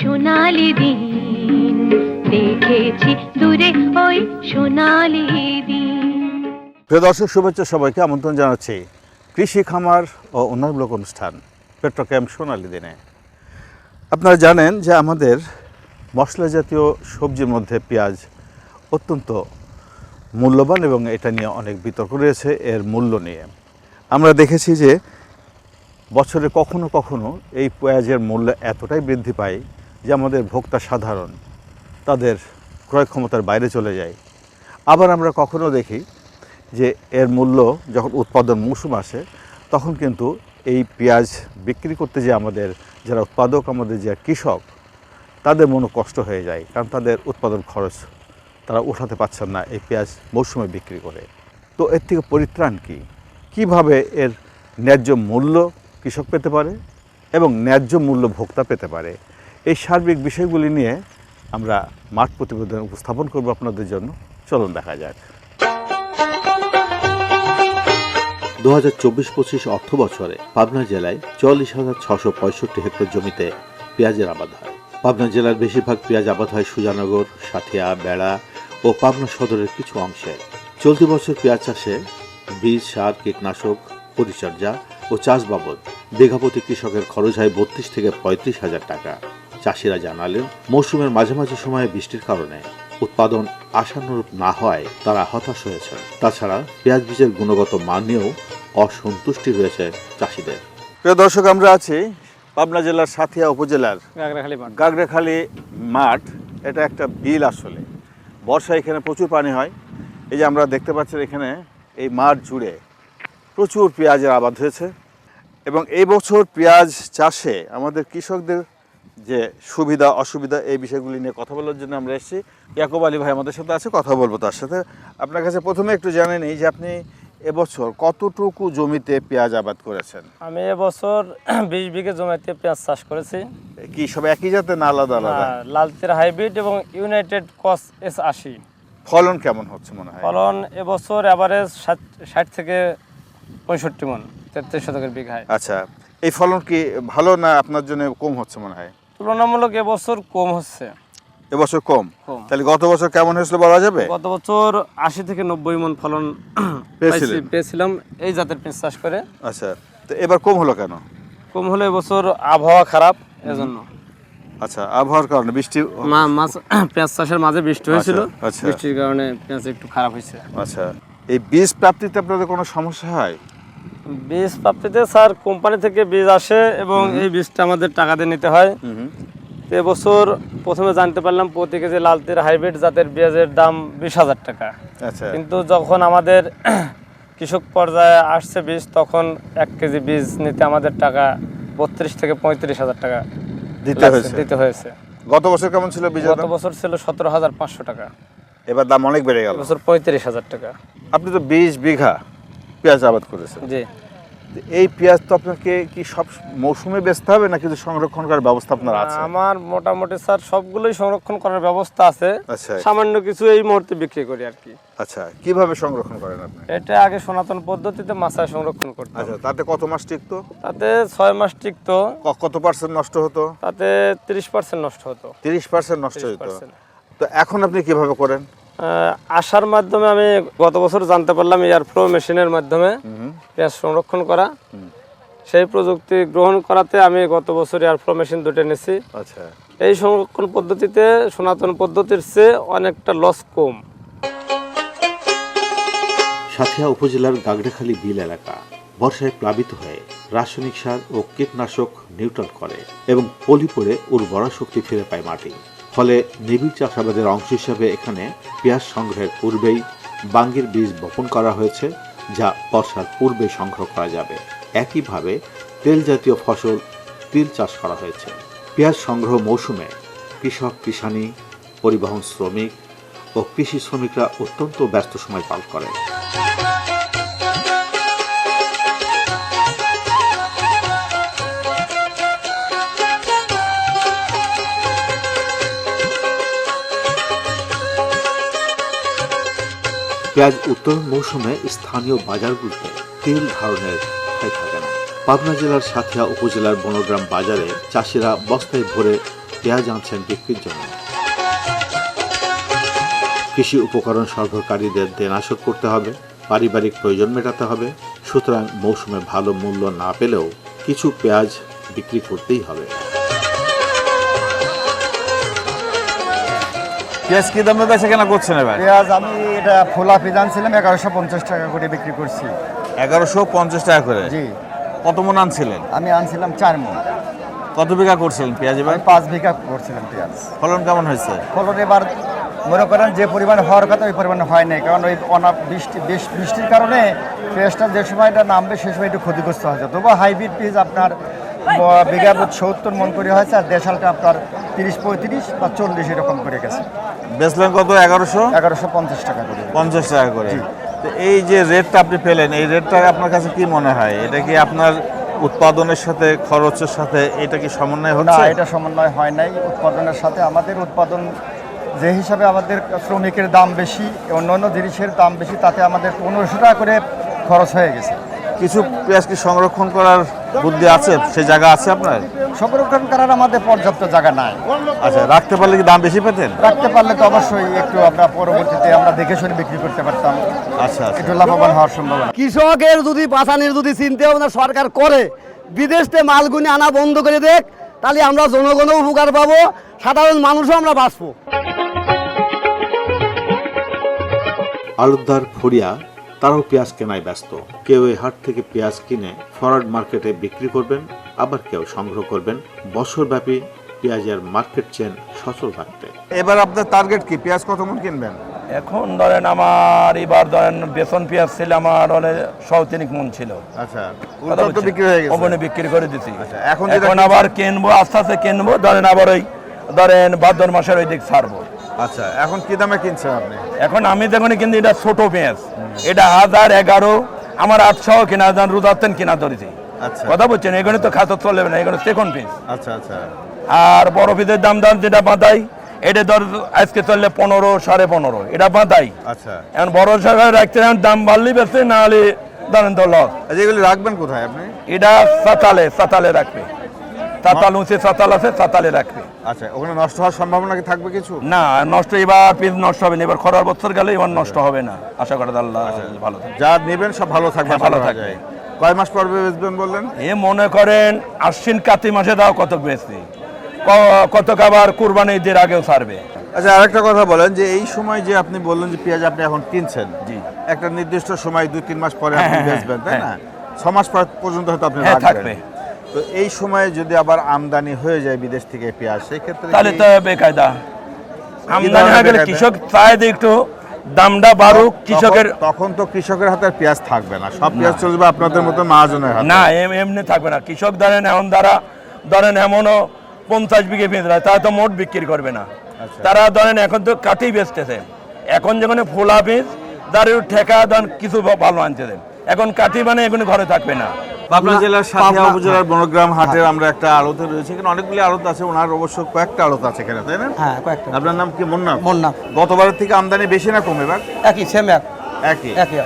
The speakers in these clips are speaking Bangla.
সোনালি দিন, দেখেছি দূরে ওই সোনালি দিন। প্রিয় দর্শক, শুভেচ্ছা সবাইকে আমন্ত্রণ জানাচ্ছি কৃষি খামার ও উন্নয়নমূলক অনুষ্ঠান পেট্রোক্যাম সোনালী দিনে। আপনারা জানেন যে আমাদের মশলা জাতীয় সবজির মধ্যে পেঁয়াজ অত্যন্ত মূল্যবান এবং এটা নিয়ে অনেক বিতর্ক রয়েছে এর মূল্য নিয়ে। আমরা দেখেছি যে বছরে কখনো কখনো এই পেঁয়াজের মূল্য এতটাই বৃদ্ধি পায় যে আমাদের ভোক্তা সাধারণ, তাদের ক্রয় ক্ষমতার বাইরে চলে যায়। আবার আমরা কখনো দেখি যে এর মূল্য যখন উৎপাদন মৌসুম আসে, তখন কিন্তু এই পেঁয়াজ বিক্রি করতে যে আমাদের যারা উৎপাদক, আমাদের যে কৃষক, তাদের মনে কষ্ট হয়ে যায়। কারণ তাদের উৎপাদন খরচ তারা উঠাতে পারছেন না এই পেঁয়াজ মৌসুমে বিক্রি করে। তো এর থেকে পরিত্রাণ কী? কীভাবে এর ন্যায্য মূল্য কৃষক পেতে পারে এবং ন্যায্য মূল্য ভোক্তা পেতে পারে? এই সার্বিক বিষয়গুলি নিয়ে আমরা মাঠ প্রতিবেদন উপস্থাপন করব আপনাদের জন্য। চলুন দেখা যাক। দু হাজার চব্বিশ পঁচিশ অর্থ বছরে পাবনা জেলায় চল্লিশ হাজার ছশো পঁয়ষট্টি হেক্টর জমিতে পেঁয়াজের আবাদ হয়। পাবনা জেলার বেশিরভাগ পেঁয়াজ আবাদ হয় সুজানগর, সাথিয়া, বেড়া ও পাবনা সদরের কিছু অংশে। চলতি বছর পেঁয়াজ চাষে বীজ, সার, কীটনাশক, পরিচর্যা ও চাষ বাবদ বিঘাপতি কৃষকের খরচ হয় বত্রিশ থেকে পঁয়ত্রিশ হাজার টাকা। চাষিরা জানালেন মৌসুমের মাঝামাঝি সময়ে বৃষ্টির কারণে উৎপাদন আশানুরূপ না হওয়ায় তারা হতাশ হয়েছেন। তাছাড়া পেঁয়াজ বীজের গুণগত মান নিয়েও অসন্তুষ্টি রয়েছে চাষিদের। প্রিয় দর্শক আমরা আছি পাবনা জেলার সাথিয়া উপজেলার গাগরাখালি মাঠ। গাগড়াখালী মাঠ। এটা একটা বিল আসলে। বর্ষায় এখানে প্রচুর পানি হয়। এই যে আমরা দেখতে পাচ্ছি এখানে এই মাঠ জুড়ে প্রচুর পেঁয়াজের আবাদ হয়েছে। এবং এই বছর পেঁয়াজ চাষে আমাদের কৃষকদের যে সুবিধা অসুবিধা এই বিষয়গুলি নিয়ে কথা বলার জন্য আমরা এসেছি। ইয়াকুব আলী ভাই আমাদের সাথে আছে কথা বলব তার সাথে। আপনার কাছে প্রথমে একটু জানেন এই যে আপনি এবছর কতটুকু জমিতে পেঁয়াজ আবাদ করেছেন? আমি এবছর বিশ বিঘে জমিতে পেঁয়াজ চাষ করেছি। কি সব একই জাতে না আলাদা আলাদা? আর লালচের হাইব্রিড এবং ইউনাইটেড কস এস আশি। ফলন কেমন হচ্ছে মনে হয়? ফলন এবছর অ্যাভারেজ ষাট থেকে পঁয়ষট্টি মন তেত্রিশ শতকের বিঘায়। আচ্ছা এই ফলন কি ভালো না আপনার জন্য কম হচ্ছে মনে হয়? তুলনামূলক এবছর কম হচ্ছে। এবছর কম। তাহলে গত বছর কেমন হয়েছিল বলা যাবে? গত বছর আশি থেকে নব্বই মন ফলন পেয়েছিলাম এই জাতের পেঁয়াজ চাষ করে। আচ্ছা তো এবার কম হলো কেন? কম হলে এবছর আবহাওয়া খারাপ এজন্য। আচ্ছা আবহাওয়ার কারণে বৃষ্টি মাছ পেঁয়াজ চাষের মাঝে বৃষ্টি হয়েছিল। আচ্ছা। বৃষ্টির কারণে পেঁয়াজ একটু খারাপ হয়েছে। আচ্ছা এই বীজ প্রাপ্তিতে আপনাদের কোনো সমস্যা হয়? বীজ প্রাপ্তিতে স্যার কোম্পানি থেকে বীজ আসে এবং এই বীজটা আমাদের টাকা দিয়ে নিতে হয়। এবছর প্রথমে জানতে পারলাম প্রতি কেজি লালতির হাইব্রিড জাতের পেঁয়াজের দাম বিশ হাজার টাকা। আচ্ছা। কিন্তু যখন আমাদের কৃষক পর্যায়ে আসছে বীজ তখন এক কেজি বীজ নিতে আমাদের টাকা বত্রিশ থেকে পঁয়ত্রিশ হাজার টাকা দিতে হয়েছে। দিতে হয়েছে। গত বছর কেমন ছিল বীজ গত বছর ছিল সতেরো হাজার পাঁচশো টাকা। এবার দাম অনেক বেড়ে গেল। বছর পঁয়ত্রিশ হাজার টাকা। আপনি তো বিশ বিঘা পেঁয়াজ আবাদ করেছেন। জি। এই পেঁয়াজ তো আপনাকে কি সব মৌসুমে বেচতে হবে না কিছু সংরক্ষণ করার ব্যবস্থা আপনার আছে? আমার মোটামুটি স্যার সবগুলোই সংরক্ষণ করার ব্যবস্থা আছে। আচ্ছা। সামান্য কিছু এই মুহূর্তে বিক্রি করি আর কি। আচ্ছা কীভাবে সংরক্ষণ করেন আপনি? এটা আগে সনাতন পদ্ধতিতে মাছায় সংরক্ষণ করতাম আচ্ছা তাতে কত মাস টিকতো? তাতে ছয় মাস টিকতো। কত পার্সেন্ট নষ্ট হতো? তাতে তিরিশ পার্সেন্ট নষ্ট হতো। তিরিশ পার্সেন্ট নষ্ট হতো তো এখন আপনি কীভাবে করেন? আসার মাধ্যমে আমি গত বছর জানতে পারলাম এয়ার ফ্লো মেশিনের মাধ্যমে পেঁয়াজ সংরক্ষণ করা। সেই প্রযুক্তি গ্রহণ করাতে আমি গত বছর এয়ার ফ্লো মেশিন দুটো নিয়েছি আচ্ছা। এই সংরক্ষণ পদ্ধতিতে সনাতন পদ্ধতির চেয়ে অনেকটা লস কম। সাথিয়া উপজেলার গাগড়াখালী বিল এলাকা বর্ষায় প্লাবিত হয়ে রাসায়নিক সার ও কীটনাশক নিউট্রাল করে এবং পলি পড়ে উর্বরা শক্তি ফিরে পায় মাটি। ফলে নিবিড় চাষাবাদের অংশ হিসাবে এখানে পেঁয়াজ সংগ্রহের পূর্বেই বাঙ্গির বীজ বপন করা হয়েছে, যা বর্ষার পূর্বে সংগ্রহ করা যাবে। একইভাবে তেল জাতীয় ফসল তিল চাষ করা হয়েছে। পেঁয়াজ সংগ্রহ মৌসুমে কৃষক, কৃষানি, পরিবহন শ্রমিক ও কৃষি শ্রমিকরা অত্যন্ত ব্যস্ত সময় পার করে। পেঁয়াজ উত্তোলন মৌসুমে স্থানীয় বাজারগুলোতে তেল ধারণের ঠাঁই থাকে না পাবনা জেলার সাথিয়া উপজেলার বনগ্রাম বাজারে চাষিরা বস্তায় ভরে পেঁয়াজ আনছেন বিক্রির জন্য। কৃষি উপকরণ সরবরাহকারীদের দেনা শোধ করতে হবে, পারিবারিক প্রয়োজন মেটাতে হবে, সুতরাং মৌসুমে ভালো মূল্য না পেলেও কিছু পেঁয়াজ বিক্রি করতেই হবে। পেঁয়াজ কি দামে বেচা কেনা করছেন এবার? পেঁয়াজ আমি এটা ফোলা পেঁয়াজ আনছিলাম এগারোশো পঞ্চাশ টাকা করে বিক্রি করছি। এগারোশো পঞ্চাশ টাকা করে? জি। কত মন আনছিলেন? আমি আনছিলাম চার মন। কত বিঘা করছিলেন পেঁয়াজ এবার? পাঁচ বিঘা করছিলাম পেঁয়াজ। ফলন কেমন হয়েছে? ফলন এবার মনে করেন যে পরিমাণ হওয়ার কথা ওই পরিমাণ হয় নাই। কারণ ওই অনা বৃষ্টি বৃষ্টির কারণে পেঁয়াজটা যে সময়টা নামবে সে সময় একটু ক্ষতিগ্রস্ত হয়েছে তবুও হাইব্রিড পেঁয়াজ আপনার ব- বিঘা প্রতি সত্তর মন করে হয়েছে আর দেশালটা আপনার তিরিশ পঁয়ত্রিশ বা চল্লিশ এরকম করে গেছে। বেচলেন কত? এগারোশো? এগারোশো পঞ্চাশ টাকা করে। পঞ্চাশ টাকা করে। তো এই যে রেটটা আপনি পেলেন এই রেটটা আপনার কাছে কি মনে হয়? এটা কি আপনার উৎপাদনের সাথে খরচের সাথে এটা কি সমন্বয় না হচ্ছে? এটা সমন্বয় হয় নাই। উৎপাদনের সাথে আমাদের উৎপাদন যে হিসাবে আমাদের শ্রমিকের দাম বেশি অন্যান্য জিনিসের দাম বেশি তাতে আমাদের পনেরোশো টাকা করে খরচ হয়ে গেছে। কিছু পেঁয়াজ কি সংরক্ষণ করার বুদ্ধি আছে? সে জায়গা আছে আপনার? সংরক্ষণ করার আমাদের পর্যাপ্ত জায়গা নাই। আচ্ছা রাখতে পারলে কি দাম বেশি পেতেন? রাখতে পারলে তো অবশ্যই একটু আমরা পরবর্তীতে আমরা দেখে শুনে বিক্রি করতে পারতাম। আচ্ছা আচ্ছা। একটু লাভবান হওয়ার সম্ভাবনা। কৃষকের যদি বাঁচানোর যদি চিন্তা ভাবনা সরকার করে বিদেশে মালগুনি আনা বন্ধ করে দেখ তাহলে আমরা জনগণও উপকার পাবো সাধারণ মানুষও আমরা বাঁচবো। আলুদার ফড়িয়া তারাও পেঁয়াজ কেনায় ব্যস্ত। কেউ এই হাট থেকে পেঁয়াজ কিনে ফরওয়ার্ড মার্কেটে বিক্রি করবেন আবার কেউ সংগ্রহ করবেন। বছরব্যাপী পেঁয়াজের মার্কেট চেন সচল রাখতে এবার আপনার টার্গেট কি? পেঁয়াজ কত মন কিনবেন? এখন ধরেন আমার এবার ধরেন বেসন পেঁয়াজ ছিল আমার অনেক সৌতিনিক মন ছিল। আচ্ছা। বিক্রি হয়ে গেছে। ওখানে বিক্রি করে দিছি। আচ্ছা, এখন এখন আবার কিনবো আস্তে আস্তে কিনবো ধরেন আবার ওই ধরেন ভাদ্র মাসের ওই দিক ছাড়বো। আচ্ছা এখন কি দামে কিনছেন আপনি? এখন আমি দেখুন কিন্তু এটা ছোট পেঁয়াজ। এটা হাজার এগারো আমার আটশো কিনা যান রুদাতেন কিনা ধরেছি। আচ্ছা। কথা বলছেন এখানে তো খাতা চলবে না এখানে সেকন্ড পেঁয়াজ আচ্ছা আচ্ছা। আর বড় পিসের দাম দাম যেটা বাঁধাই এটা ধর আজকে চললে পনেরো সাড়ে পনেরো এটা বাঁধাই। আচ্ছা। এখন বড় সরকার রাখতে এখন দাম বাড়লেই বেশি না হলে ধরেন তো লস এগুলি রাখবেন কোথায় আপনি? এটা সাতালে সাতালে রাখবে। সাতাল উঁচে সাতাল আছে সাতালে রাখবে। আচ্ছা ওখানে নষ্ট হওয়ার সম্ভাবনা কি থাকবে কিছু? না নষ্ট এবার পিস নষ্ট হবে না এবার খরার বছর গেলে এবার নষ্ট হবে না। আশা করা আল্লাহ ভালো থাকে যা নেবেন সব ভালো থাকবে হ্যাঁ, ভালো থাকবে। থাকবে কয় মাস পর্বে বেচবেন বললেন? এ মনে করেন আশ্বিন কাতি মাসে দাও কত বেশি কত আবার কুরবানি ঈদের আগেও ছাড়বে। আচ্ছা আরেকটা কথা বলেন যে এই সময় যে আপনি বললেন যে পেঁয়াজ আপনি এখন কিনছেন জি। একটা নির্দিষ্ট সময় দুই তিন মাস পরে হ্যাঁ, আপনি হ্যাঁ, বেচবেন তাই না। ছ মাস পর পর্যন্ত হয়তো আপনি থাকবে। তো এই সময়ে যদি আবার আমদানি হয়ে যায় বিদেশ থেকে পেঁয়াজ সেই ক্ষেত্রে তাহলে তো বেকায়দা। আমদানি হয়ে গেলে কৃষক চায় একটু দামটা বাড়ুক কৃষকের তখন তো কৃষকের হাতে পেঁয়াজ থাকবে না। সব পেঁয়াজ চলবে আপনাদের মতো মহাজনের হাতে। না এম- এমনি থাকবে না। কৃষক ধরেন এমন দ্বারা ধরেন এমনও পঞ্চাশ বিঘে পেঁয়াজ রায় তারা তো মোট বিক্রি করবে না। আচ্ছা। তারা ধরেন এখন তো কাঠি বেচতেছে। এখন যখন ফোলা পেঁয়াজ একটু ঠেকা ধরেন কিছু ভালো আনতে দেন এখন কাঠি মানে এখন ঘরে থাকবে না। পাবনা জেলার সাথিয়া উপজেলার বনগ্রাম হাটে আমরা একটা আড়তে রয়েছে। এখানে অনেকগুলি আড়ত আছে ওনার অবশ্য কয়েকটা আড়ত আছে এখানে তাই না? হ্যাঁ কয়েকটা। আপনার নাম কি? মুন্না মুন্না। গতবারের থেকে আমদানি বেশি না কম এবার? একই সেম এক। একই। একই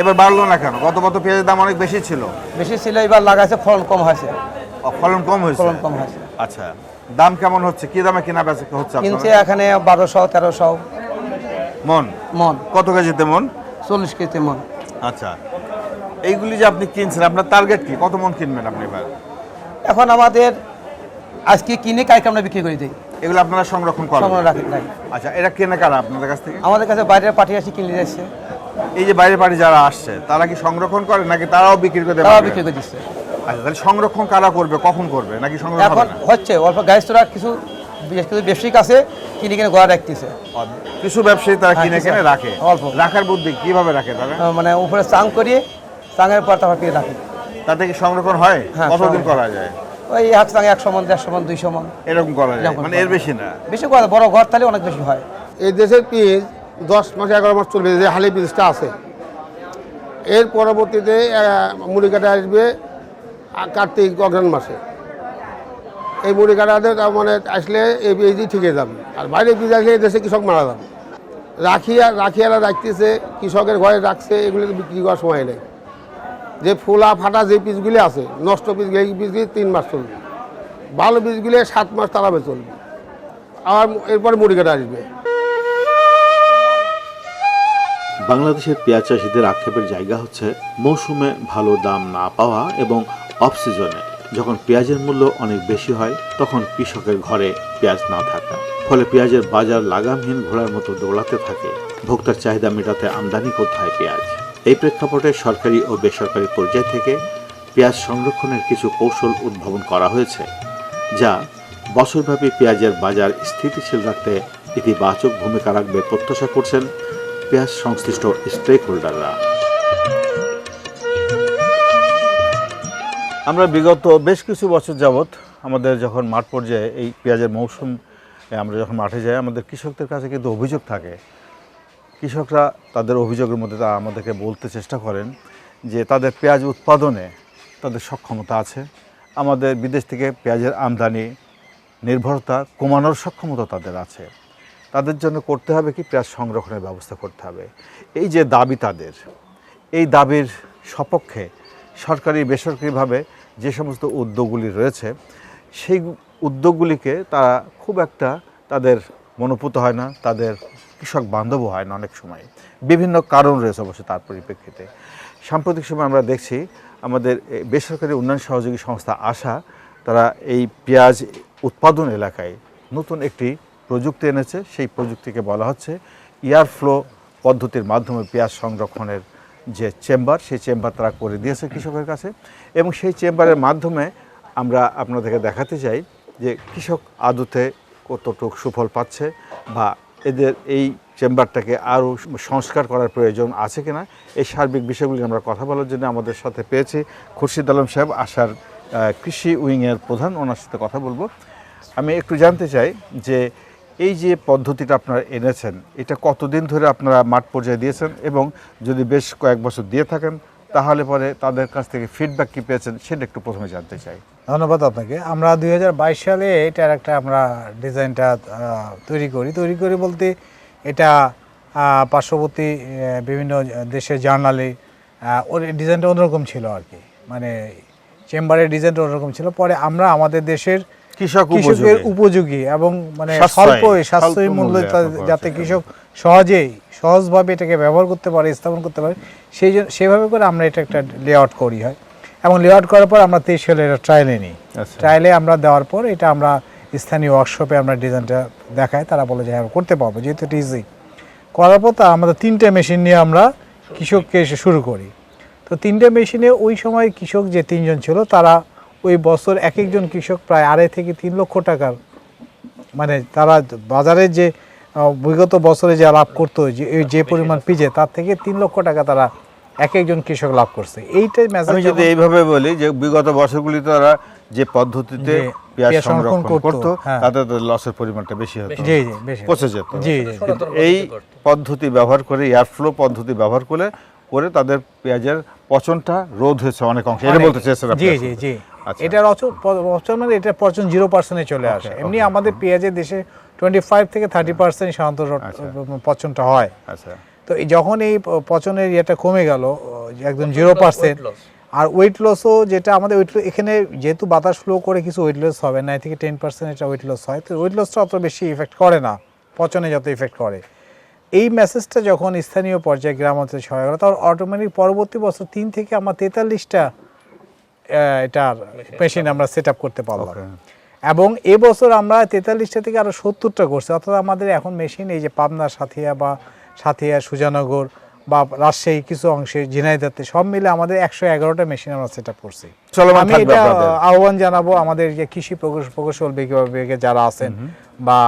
এবার বাড়লো না কেন? গত বছর পেঁয়াজের দাম অনেক বেশি ছিল। বেশি ছিল এবার লাগাইছে ফলন কম হয়েছে। ফলন কম হয়েছে? ফলন কম হয়েছে। আচ্ছা দাম কেমন হচ্ছে? কি দামে কেনা বেচা হচ্ছে কিনছে এখানে বারোশো তেরোশো। মন? মন। কত কেজিতে মন? চল্লিশ কেজি মন। আচ্ছা। এইগুলি যে আপনি কিনছেন আপনার টার্গেট কি? কত মন কিনবেন আপনি এবার এখন আমাদের আজকে কিনে কালকে আমরা বিক্রি করে দিই। এগুলো আপনারা সংরক্ষণ করেন। রাখি আচ্ছা এটা কেনা কারা আপনাদের কাছ থেকে? আমাদের কাছে বাইরের পার্টি আসি কিনে যাচ্ছে এই যে বাইরে বাড়ি যারা আসছে তারা কি সংরক্ষণ করে নাকি তারাও বিক্রি করে তারা দেবে বিক্রি করে দিচ্ছে। আচ্ছা তাহলে সংরক্ষণ কারা করবে কখন করবে নাকি সংরক্ষণ এখন হচ্ছে অল্প গাইস্তরা কিছু বেশ কিছু ব্যবসায়িক আছে কিনে কিনে গোড়া রাখতেছে। কিছু ব্যবসায়ী তারা কিনে কিনে রাখে। অল্প। রাখার বুদ্ধি কীভাবে রাখে তারা? মানে উপরে চাং করিয়ে চাঙের পর তারপর কিনে রাখি তাতে কি সংরক্ষণ হয়? হ্যাঁ, কতদিন করা যায়? ওই হাত ভাঙে একশো মন দেড়শো মন দুইশো মন। এরকম করা যায়? মানে এর বেশি না? বেশি কথা বড় ঘর তাহলে অনেক বেশি হয়। এই দেশের পিস দশ মাস এগারো মাস চলবে যে হালি পিসটা আছে। এর পরবর্তীতে আহ, মুড়ি কাটা আসবে কার্তিক অগ্রাণ মাসে। এই মুড়ি কাটাতে তার মানে আসলে এই পিসই ঠিকই যাবে। আর বাইরে পিস আসলে এই দেশে কৃষক মারা যাবে। রাখিয়া রাখিয়ারা রাখতেছে কৃষকের ঘরে রাখছে এগুলো তো বিক্রি করার সময় নেই। যে ফোলা ফাটা যে পিসগুলি আছে, নষ্ট পিসগুলি এই পিসগুলি তিন মাস চলবে। ভালো পিসগুলি সাত মাস তারাবে চলবে। আর এরপরে মুড়ি কাটা আসবে। বাংলাদেশের পেঁয়াজ চাষিদের আক্ষেপের জায়গা হচ্ছে মৌসুমে ভালো দাম না পাওয়া এবং অফ সিজনে যখন পেঁয়াজের মূল্য অনেক বেশি হয়, তখন কৃষকের ঘরে পেঁয়াজ না থাকা। ফলে পেঁয়াজের বাজার লাগামহীন ঘোড়ার মতো দৌড়াতে থাকে। ভোক্তার চাহিদা মেটাতে আমদানি কোথায় পেঁয়াজ। এই প্রেক্ষাপটে সরকারি ও বেসরকারি পর্যায় থেকে পেঁয়াজ সংরক্ষণের কিছু কৌশল উদ্ভাবন করা হয়েছে, যা বছরব্যাপী পেঁয়াজের বাজার স্থিতিশীল রাখতে ইতিবাচক ভূমিকা রাখবে প্রত্যাশা করছেন পেঁয়াজ সংশ্লিষ্ট স্টেক হোল্ডাররা আমরা বিগত বেশ কিছু বছর যাবৎ আমাদের যখন মাঠ পর্যায়ে এই পেঁয়াজের মৌসুম, আমরা যখন মাঠে যাই, আমাদের কৃষকদের কাছে কিন্তু অভিযোগ থাকে কৃষকরা তাদের অভিযোগের মধ্যে তারা আমাদেরকে বলতে চেষ্টা করেন যে তাদের পেঁয়াজ উৎপাদনে তাদের সক্ষমতা আছে। আমাদের বিদেশ থেকে পেঁয়াজের আমদানি নির্ভরতা কমানোর সক্ষমতা তাদের আছে। তাদের জন্য করতে হবে কি? পেঁয়াজ সংরক্ষণের ব্যবস্থা করতে হবে। এই যে দাবি তাদের, এই দাবির সপক্ষে সরকারি, বেসরকারিভাবে যে সমস্ত উদ্যোগগুলি রয়েছে, সেই উদ্যোগগুলিকে তারা খুব একটা তাদের মনোপুত হয় না, তাদের কৃষক বান্ধবও হয় না অনেক সময়। বিভিন্ন কারণ রয়েছে অবশ্য তার পরিপ্রেক্ষিতে। সাম্প্রতিক সময় আমরা দেখছি আমাদের বেসরকারি উন্নয়ন সহযোগী সংস্থা আশা, তারা এই পেঁয়াজ উৎপাদন এলাকায় নতুন একটি প্রযুক্তি এনেছে। সেই প্রযুক্তিকে বলা হচ্ছে এয়ার ফ্লো পদ্ধতির মাধ্যমে পেঁয়াজ সংরক্ষণের যে চেম্বার, সেই চেম্বার তারা করে দিয়েছে কৃষকের কাছে এবং সেই চেম্বারের মাধ্যমে আমরা আপনাদেরকে দেখাতে চাই যে কৃষক আদতে কতটুকু সুফল পাচ্ছে বা এদের এই চেম্বারটাকে আরও সংস্কার করার প্রয়োজন আছে কিনা, এই সার্বিক বিষয়গুলি আমরা কথা বলার জন্য আমাদের সাথে পেয়েছি খুরশিদ আলম সাহেব আসার কৃষি উইংয়ের প্রধান। ওনার সাথে কথা বলব। আমি একটু জানতে চাই যে এই যে পদ্ধতিটা আপনারা এনেছেন, এটা কতদিন ধরে আপনারা মাঠ পর্যায়ে দিয়েছেন এবং যদি বেশ কয়েক বছর দিয়ে থাকেন তাহলে পরে তাদের কাছ থেকে ফিডব্যাক কি পেয়েছেন সেটা একটু প্রথমে জানতে চাই। ধন্যবাদ আপনাকে। আমরা দুই হাজার বাইশ সালে এটার একটা আমরা ডিজাইনটা তৈরি করি। তৈরি করি বলতে এটা পার্শ্ববর্তী বিভিন্ন দেশের জার্নালে ওর ডিজাইনটা অন্যরকম ছিল আর কি। মানে চেম্বারের ডিজাইনটা অন্যরকম ছিল। পরে আমরা আমাদের দেশের কৃষকের উপযোগী। এবং মানে স্বল্প সাশ্রয়ী মূল্যে যাতে কৃষক সহজেই সহজভাবে এটাকে ব্যবহার করতে পারে স্থাপন করতে পারে সেই জন্য সেভাবে করে আমরা এটা একটা লেআউট করি হয়। এবং লেআউট করার পর আমরা তেইশ সালে এটা ট্রায়ালে নিই। আচ্ছা। ট্রায়ালে আমরা দেওয়ার পর এটা আমরা স্থানীয় ওয়ার্কশপে আমরা ডিজাইনটা দেখাই তারা বলে যে হ্যাঁ করতে পারব। যেহেতু এটা ইজি করার পর তা আমাদের তিনটে মেশিন নিয়ে আমরা কৃষককে এসে শুরু করি। তো তিনটে মেশিনে ওই সময় কৃষক যে তিনজন ছিল তারা ওই বছর এক একজন কৃষক প্রায় আড়াই থেকে তিন লক্ষ টাকার মানে তারা বাজারে যে বিগত বছরে যা লাভ করতো যে এই যে পরিমাণ পিজে তার থেকে তিন লক্ষ টাকা তারা এক একজন কৃষক লাভ করছে। এইটাই আমি যদি এইভাবে বলি যে বিগত বছরগুলি তারা যে পদ্ধতিতে পেঁয়াজ সংরক্ষণ করতো, হ্যাঁ। তাতে তাদের লসের পরিমাণটা বেশি হতো পচে যেত। এই পদ্ধতি ব্যবহার করে এয়ার ফ্লো পদ্ধতি ব্যবহার করে করে তাদের পেঁয়াজের পচনটা রোধ হয়েছে অনেক অংশে। এটা বলতে চেয়েছেন আপনি জি জি জি। আচ্ছা। এটার অচ- প- মানে এটা পচন জিরো পার্সেন্টে চলে আসে। এমনি আমাদের পেঁয়াজের দেশে টোয়েন্টি ফাইভ থেকে থার্টি পার্সেন্ট সাধারণত আচ্ছা। পচনটা হয়। আচ্ছা। তো এই যখন এই পচনের ইয়েটা কমে গেল একদম জিরো পার্সেন্ট আর ওয়েট লসও যেটা আমাদের ওয়েট এখানে যেহেতু বাতাস ফ্লো করে কিছু ওয়েট লস হবে না থেকে টেন পার্সেন্ট এটা ওয়েট লস হয় তো ওয়েট লসটা অত বেশি ইফেক্ট করে না। পচনে যত ইফেক্ট করে। এই মেসেজটা যখন স্থানীয় পর্যায়ে গ্রাম অঞ্চলে ছড়া গেল তখন অটোমেটিক পরবর্তী বছর তিন থেকে আমার তেতাল্লিশটা এটার মেশিন আমরা সেট আপ করতে পারলাম। এবং এবছর আমরা তেতাল্লিশটা থেকে আরও সত্তরটা করছি। অর্থাৎ আমাদের এখন মেশিন এই যে পাবনা সাথিয়া বা সাথিয়া সুজানগর বা রাজশাহী কিছু অংশে ঝিনাইদাতে সব মিলে আমাদের একশো এগারোটা মেশিন আমরা সেট আপ করছি আমি এটা আহ্বান জানাব আমাদের যে কৃষি প্রকৌশ- প্রকৌশল বিভাগে যারা আছেন বা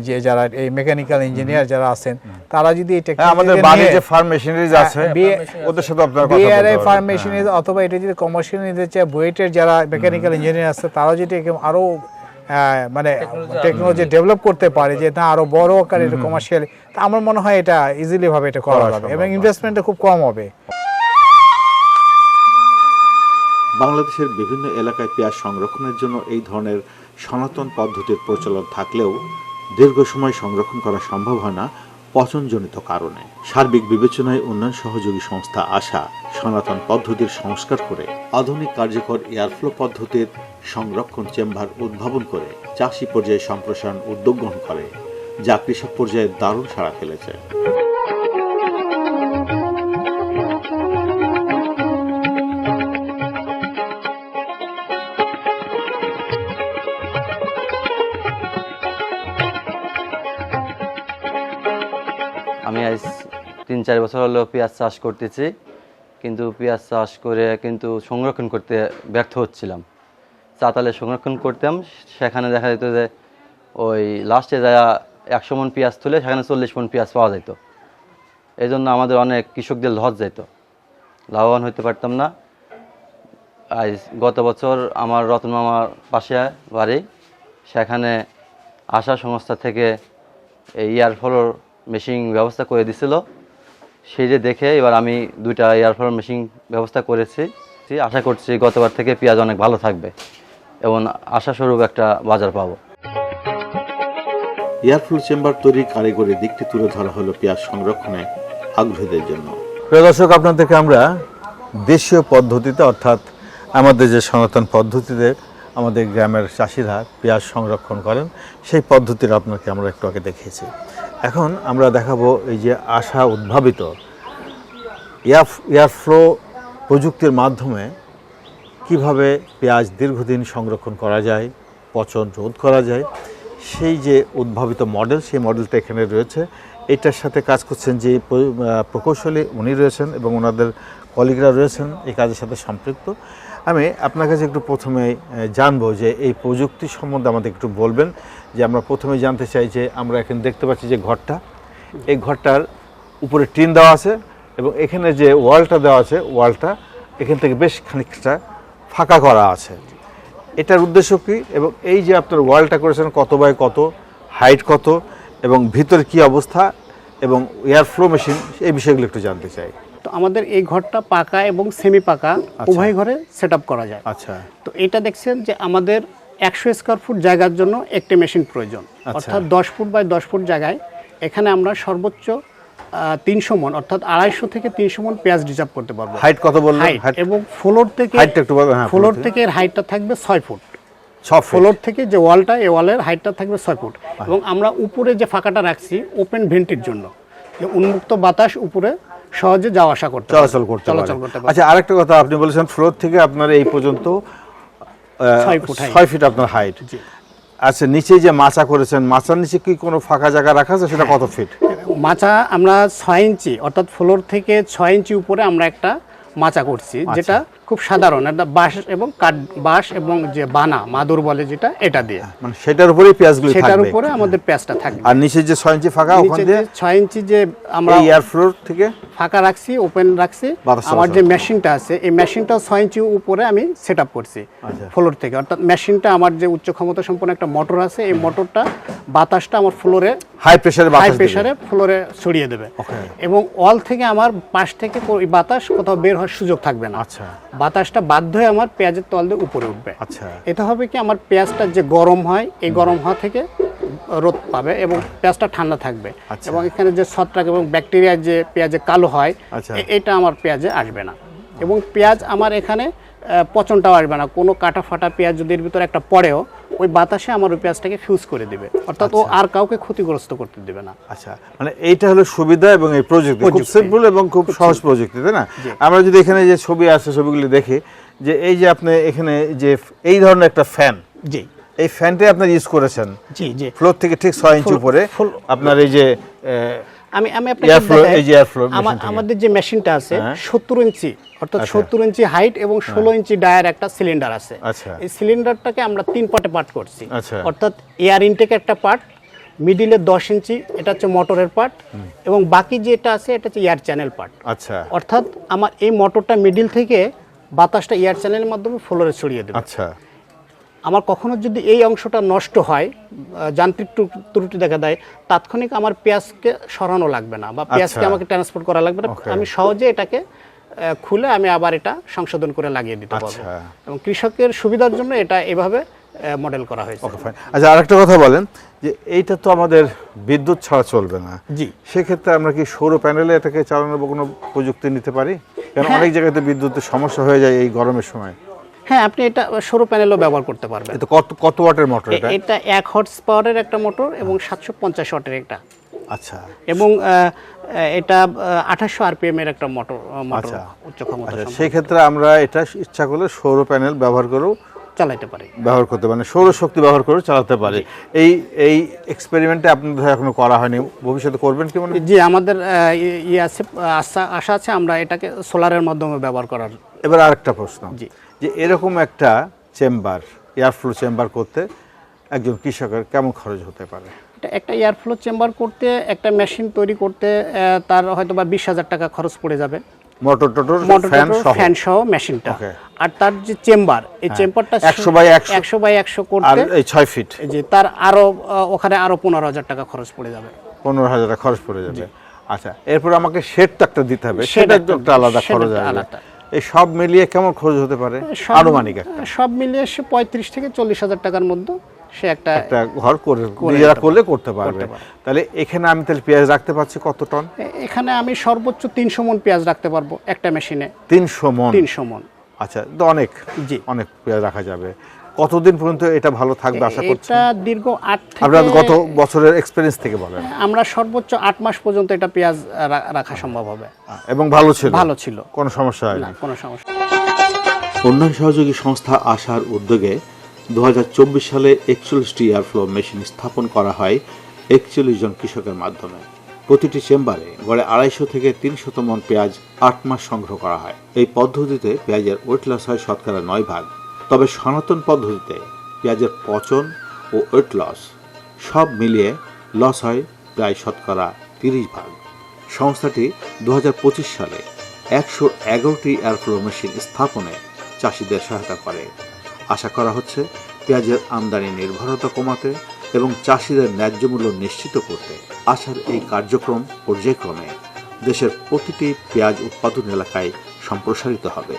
যে যারা এই মেকানিক্যাল ইঞ্জিনিয়ার যারা আছেন তারা যদি এই হ্যাঁ, আমাদের বাড়ির যে ফার্ম মেশিনারিজ আছে ওদের সাথে আপনার কথা বলতে। ফার্ম মেশিনারি অথবা এটা যদি কমার্শিয়াল নিতে চায় বুয়েটের যারা মেকানিক্যাল ইঞ্জিনিয়ার আছে তারাও যদি একে- আরও মানে টেকনোলজি ডেভেলপ করতে পারে যে না আরও বড় আকারে কমার্শিয়াল তা আমার মনে হয় এটা ইজিলি ভাবে এটা করা যাবে এবং। ইনভেস্টমেন্টটা খুব কম হবে। বাংলাদেশের বিভিন্ন এলাকায় পেঁয়াজ সংরক্ষণের জন্য এই ধরনের সনাতন পদ্ধতির প্রচলন থাকলেও দীর্ঘ সময় সংরক্ষণ করা সম্ভব হয় না পচনজনিত কারণে। সার্বিক বিবেচনায় উন্নয়ন সহযোগী সংস্থা আশা সনাতন পদ্ধতির সংস্কার করে আধুনিক কার্যকর এয়ারফ্লো পদ্ধতির সংরক্ষণ চেম্বার উদ্ভাবন করে চাষি পর্যায়ে সম্প্রসারণ উদ্যোগ গ্রহণ করে, যা কৃষক পর্যায়ে দারুণ সাড়া ফেলেছে। তিন চার বছর হলো পেঁয়াজ চাষ করতেছি, কিন্তু পেঁয়াজ চাষ করে কিন্তু সংরক্ষণ করতে ব্যর্থ হচ্ছিলাম। চাতালে সংরক্ষণ করতাম, সেখানে দেখা যেত যে ওই লাস্টে যা একশো মন পেঁয়াজ তুলে সেখানে চল্লিশ মন পেঁয়াজ পাওয়া যেত। এই জন্য আমাদের অনেক কৃষকদের লস যেত লাভবান হতে পারতাম না। আজ গত বছর আমার রতন মামার পাশে বাড়ি, সেখানে আশা সংস্থা থেকে এই এয়ার ফ্লোর মেশিন ব্যবস্থা করে দিছিল। সেই যে দেখে এবার আমি দুইটা এয়ার ফ্লোর মেশিন ব্যবস্থা করেছি। আশা করছি গতবার থেকে পেঁয়াজ অনেক ভালো থাকবে এবং আশাস্বরূপ একটা বাজার পাবো। এয়ারফ্লো চেম্বার তৈরির কারিগরি দিকটি তুলে ধরা হলো পেঁয়াজ সংরক্ষণে আগ্রহীদের জন্য। প্রিয় দর্শক আপনাদেরকে আমরা দেশীয় পদ্ধতিতে অর্থাৎ আমাদের যে সনাতন পদ্ধতিতে আমাদের গ্রামের চাষিরা পেঁয়াজ সংরক্ষণ করেন সেই পদ্ধতির আপনাকে আমরা একটু আগে দেখিয়েছি। এখন আমরা দেখাবো এই যে আশা উদ্ভাবিত। এয়ার এয়ারফ্লো প্রযুক্তির মাধ্যমে কীভাবে পেঁয়াজ দীর্ঘদিন সংরক্ষণ করা যায়, পচন রোধ করা যায়, সেই যে উদ্ভাবিত মডেল, সেই মডেলটা এখানে রয়েছে। এটার সাথে কাজ করছেন যে প্রকৌশলী, উনি রয়েছেন এবং ওনাদের কলিগরা রয়েছেন, এই কাজের সাথে সম্পৃক্ত। আমি আপনার কাছে একটু প্রথমে জানব যে এই প্রযুক্তি সম্বন্ধে আমাদের একটু বলবেন, যে আমরা প্রথমে জানতে চাই যে আমরা এখানে দেখতে পাচ্ছি যে ঘরটা, এই ঘরটার উপরে টিন দেওয়া আছে এবং এখানে যে ওয়ালটা দেওয়া আছে, ওয়ালটা এখান থেকে বেশ খানিকটা ফাঁকা করা আছে। এটার উদ্দেশ্য কি? এবং এই যে আপনার ওয়ালটা করেছেন কত বাই কত, হাইট কত এবং ভিতরে কি অবস্থা এবং এয়ার ফ্লো মেশিন, এই বিষয়গুলো একটু জানতে চাই। আমাদের এই ঘরটা পাকা এবং সেমি পাকা উভয় ঘরে সেট করা যায়। আচ্ছা। তো এটা দেখছেন যে আমাদের একশো স্কোয়ার ফুট জায়গার জন্য একটি মেশিন প্রয়োজন। আচ্ছা। অর্থাৎ দশ ফুট বাই দশ ফুট জায়গায়। এখানে আমরা সর্বোচ্চ তিনশো মন অর্থাৎ আড়াইশো থেকে তিনশো মন পেঁয়াজ রিজার্ভ করতে পারব। হাইট কত বললেন? এবং ফ্লোর থেকে বলবেন, হ্যাঁ, ফ্লোর থেকে এর হাইটটা থাকবে ছয় ফুট। ফ্লোর ফ্লোর থেকে যে ওয়ালটা এই ওয়ালের হাইটটা থাকবে ছয় ফুট। এবং আমরা উপরে যে ফাঁকাটা রাখছি ওপেন ভেন্টির জন্য। যে উন্মুক্ত বাতাস উপরে সহজে যাওয়া আসা করতে। চলাচল করতে চলাচল করতে আচ্ছা আরেকটা কথা আপনি বলেছেন ফ্লোর থেকে আপনার এই পর্যন্ত ছয় ফিট আপনার হাইট আচ্ছা নিচে যে মাচা করেছেন মাচার নিচে কি কোনো ফাঁকা জায়গা রাখা আছে সেটা কত ফিট মাচা আমরা ছয় ইঞ্চি অর্থাৎ ফ্লোর থেকে ছয় ইঞ্চি উপরে আমরা একটা মাচা করছি আচ্ছা। যেটা খুব সাধারণ। একটা বাঁশ এবং কাঠ বাঁশ এবং যে বানা মাদুর বলে যেটা এটা দিয়ে। মানে সেটার উপরেই পেঁয়াজগুলি সেটার উপরে আমাদের পেঁয়াজটা থাকবে। আর নিচে যে ছয় ইঞ্চি ফাঁকা ওখান নিচে দিয়ে যে ছয় ইঞ্চি যে আমরা এয়ার ফ্লোর থেকে ফাঁকা রাখছি ওপেন রাখছি আমার যে মেশিনটা আছে এই মেশিনটা ছয় ইঞ্চি উপরে আমি সেট আপ করছি আচ্ছা। ফ্লোর থেকে। অর্থাৎ মেশিনটা আমার যে উচ্চ ক্ষমতা সম্পন্ন একটা মোটর আছে এই মোটরটা বাতাসটা আমার ফ্লোরে হাই প্রেসারে হাই। প্রেসারে ফ্লোরে ছড়িয়ে দেবে. এবং ওয়াল থেকে আমার পাশ থেকে বাতাস কোথাও বের হওয়ার সুযোগ থাকবে না। আচ্ছা। বাতাসটা বাধ্য হয়ে আমার পেঁয়াজের তল দিয়ে উপরে উঠবে। আচ্ছা। এটা হবে কি আমার পেঁয়াজটা যে গরম হয় এই গরম হওয়া থেকে রোদ পাবে এবং পেঁয়াজটা ঠান্ডা থাকবে। আচ্ছা। এবং এখানে যে ছত্রাক এবং ব্যাকটেরিয়া যে পেঁয়াজে কালো হয় আচ্ছা। এটা আমার পেঁয়াজে আসবে না। এবং পেঁয়াজ আমার এখানে পচনটাও আসবে না। কোনো কাটা ফাটা পেঁয়াজ যদি এর ভিতরে একটা পড়েও ওই বাতাসে আমার ওই পেঁয়াজটাকে ফিউজ করে দিবে। অর্থাৎ ও আর কাউকে ক্ষতিগ্রস্ত করতে দেবে না। আচ্ছা মানে এইটা হলো সুবিধা এবং এই প্রযুক্তি। খুব সিম্পল এবং খুব সহজ প্রযুক্তি তাই না? আমরা যদি এখানে যে ছবি আছে ছবিগুলি দেখি যে এই যে আপনি এখানে যে এই ধরনের একটা ফ্যান জি। এই ফ্যানটাই আপনার ইউজ করেছেন। জি জি। ফ্লোর থেকে ঠিক ছয় ইঞ্চি উপরে। আপনার এই যে আমি আমি আপনাকে আমাদের যে মেশিনটা আছে হ্যাঁ। সত্তর ইঞ্চি অর্থাৎ আচ্ছা। সত্তর ইঞ্চি হাইট এবং ষোলো ইঞ্চি ডায়ার একটা সিলিন্ডার আছে। আচ্ছা। এই সিলিন্ডারটাকে আমরা তিন পার্টে পার্ট করছি। আচ্ছা। অর্থাৎ এয়ার ইনটেক একটা পার্ট মিডিলে দশ ইঞ্চি এটা হচ্ছে মোটরের পার্ট এবং বাকি যেটা আছে এটা হচ্ছে এয়ার চ্যানেল পার্ট আচ্ছা। অর্থাৎ আমার এই মোটরটা মিডিল থেকে বাতাসটা এয়ার চ্যানেলের মাধ্যমে ফ্লোরে ছড়িয়ে দেবে। আচ্ছা। আমার কখনো যদি এই অংশটা নষ্ট হয় যান্ত্রিক ত্রু- ত্রুটি দেখা দেয় তাৎক্ষণিক আমার পেঁয়াজকে সরানো লাগবে না বা পেঁয়াজকে আচ্ছা। আমাকে ট্রান্সপোর্ট করা লাগবে না। আমি সহজে এটাকে খুলে আমি আবার এটা সংশোধন করে লাগিয়ে দিতে পারব। আচ্ছা। এবং কৃষকের সুবিধার জন্য এটা এভাবে মডেল করা হয়েছে। ওকে ফাইন আচ্ছা আরেকটা কথা বলেন যে এইটা তো আমাদের বিদ্যুৎ ছাড়া চলবে না। জি। সেক্ষেত্রে আমরা কি সৌর প্যানেলে এটাকে চালানোর কোনো প্রযুক্তি নিতে পারি? কারণ হ্যাঁ। অনেক জায়গাতে বিদ্যুতের সমস্যা হয়ে যায় এই গরমের সময়। হ্যাঁ আপনি এটা সৌর প্যানেলও ব্যবহার করতে পারবেন। এটা কত কত ওয়াটের মোটর এটা? এটা এক হর্স পাওয়ারের একটা মোটর এবং সাতশো পঞ্চাশ ওয়াটের একটা। আচ্ছা। এবং এটা আঠাশশো আরপিএম এর একটা মোটর মোটর আচ্ছা। উচ্চ ক্ষমতা আচ্ছা সেই ক্ষেত্রে আমরা এটা ইচ্ছা করলে সৌর প্যানেল ব্যবহার করেও চালাইতে পারি। ব্যবহার করতে পারি সৌর শক্তি ব্যবহার করে চালাতে পারি। এই এই এক্সপেরিমেন্টে আপনাদের এখনও করা হয়নি। ভবিষ্যতে করবেন কি মনে? জি আমাদের ই- ইয়ে আছে আশা আশা আছে আমরা এটাকে সোলারের মাধ্যমে ব্যবহার করার। এবার আরেকটা প্রশ্ন। জি। যে এরকম একটা চেম্বার এয়ারফ্লো চেম্বার করতে একজন কৃষকের কেমন খরচ হতে পারে? একটা এয়ারফ্লো চেম্বার করতে একটা মেশিন তৈরি করতে তার হয়তো বা বিশ হাজার টাকা খরচ পড়ে যাবে। মোটর টোটর ফ্যান সহ? মেশিনটা। আর তার যে চেম্বার এই চেম্বারটা 100 by 100 একশো। বাই একশো করতে ছয় ফিট। যে তার আরও ওখানে আরও পনেরো হাজার টাকা খরচ পড়ে যাবে। পনেরো হাজার টাকা খরচ পড়ে যাবে। আচ্ছা এরপর আমাকে তো একটা দিতে হবে। সেটা একটা- আলাদা খরচ আলাদা। এই সব মিলিয়ে কেমন খরচ হতে পারে? আনুমানিক একটা। সব মিলিয়ে সে পঁয়ত্রিশ থেকে চল্লিশ হাজার টাকার মধ্যে সে একটা একটা ঘর করে নিজেরা করলে করতে পারবে। তাহলে এখানে আমি তাহলে পেঁয়াজ রাখতে পারছি কত টন? এখানে আমি সর্বোচ্চ তিনশো মন পেঁয়াজ রাখতে পারব একটা মেশিনে। তিনশো মন? তিনশো মন। আচ্ছা অনেক জি। অনেক পেঁয়াজ রাখা যাবে। কতদিন পর্যন্ত এটা ভালো থাকবে আশা করছি এটা দীর্ঘ আট আপনার থেকে গত বছরের এক্সপিরিয়েন্স থেকে বলেন। আমরা সর্বোচ্চ আট মাস পর্যন্ত এটা পেঁয়াজ রাখা সম্ভব হবে। এবং ভালো ছিল? ভালো ছিল। কোনো সমস্যা না হয়নি কোনো সমস্যা উন্নয়ন সহযোগী সংস্থা আশার উদ্যোগে দুহাজার চব্বিশ সালে একচল্লিশটি এয়ারফ্লো মেশিন স্থাপন করা হয় একচল্লিশ জন কৃষকের মাধ্যমে। প্রতিটি চেম্বারে গড়ে আড়াইশো থেকে তিনশত মন পেঁয়াজ আট মাস সংগ্রহ করা হয়। এই পদ্ধতিতে পেঁয়াজের ওয়েট লস হয় শতকরা নয় ভাগ। তবে সনাতন পদ্ধতিতে পেঁয়াজের পচন ও ওয়েট লস সব মিলিয়ে লস হয় প্রায় শতকরা তিরিশ ভাগ। সংস্থাটি দু হাজার পঁচিশ সালে একশো এগারোটি এয়ারফ্লো মেশিন স্থাপনে চাষিদের সহায়তা করে। আশা করা হচ্ছে পেঁয়াজের আমদানি নির্ভরতা কমাতে এবং চাষিদের ন্যায্য মূল্য নিশ্চিত করতে আশার এই কার্যক্রম পর্যায়ক্রমে দেশের প্রতিটি পেঁয়াজ উৎপাদন এলাকায় সম্প্রসারিত হবে।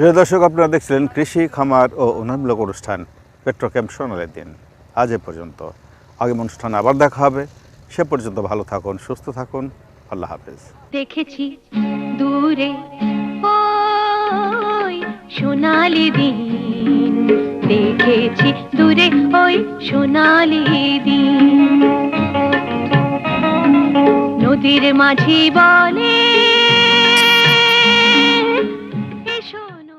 প্রিয় দর্শক, আপনারা দেখছিলেন কৃষি, খামার ও উন্নয়নমূলক অনুষ্ঠান পেট্রোক্যাম্প সোনালের দিন। আজ এ পর্যন্ত। আগামী অনুষ্ঠান আবার দেখা হবে। সে পর্যন্ত ভালো থাকুন, সুস্থ থাকুন। আল্লাহ হাফেজ। দেখেছি দূরে ওই সোনালি দিন। দেখেছি দূরে ওই সোনালি দিন। নদীর মাঝি বলে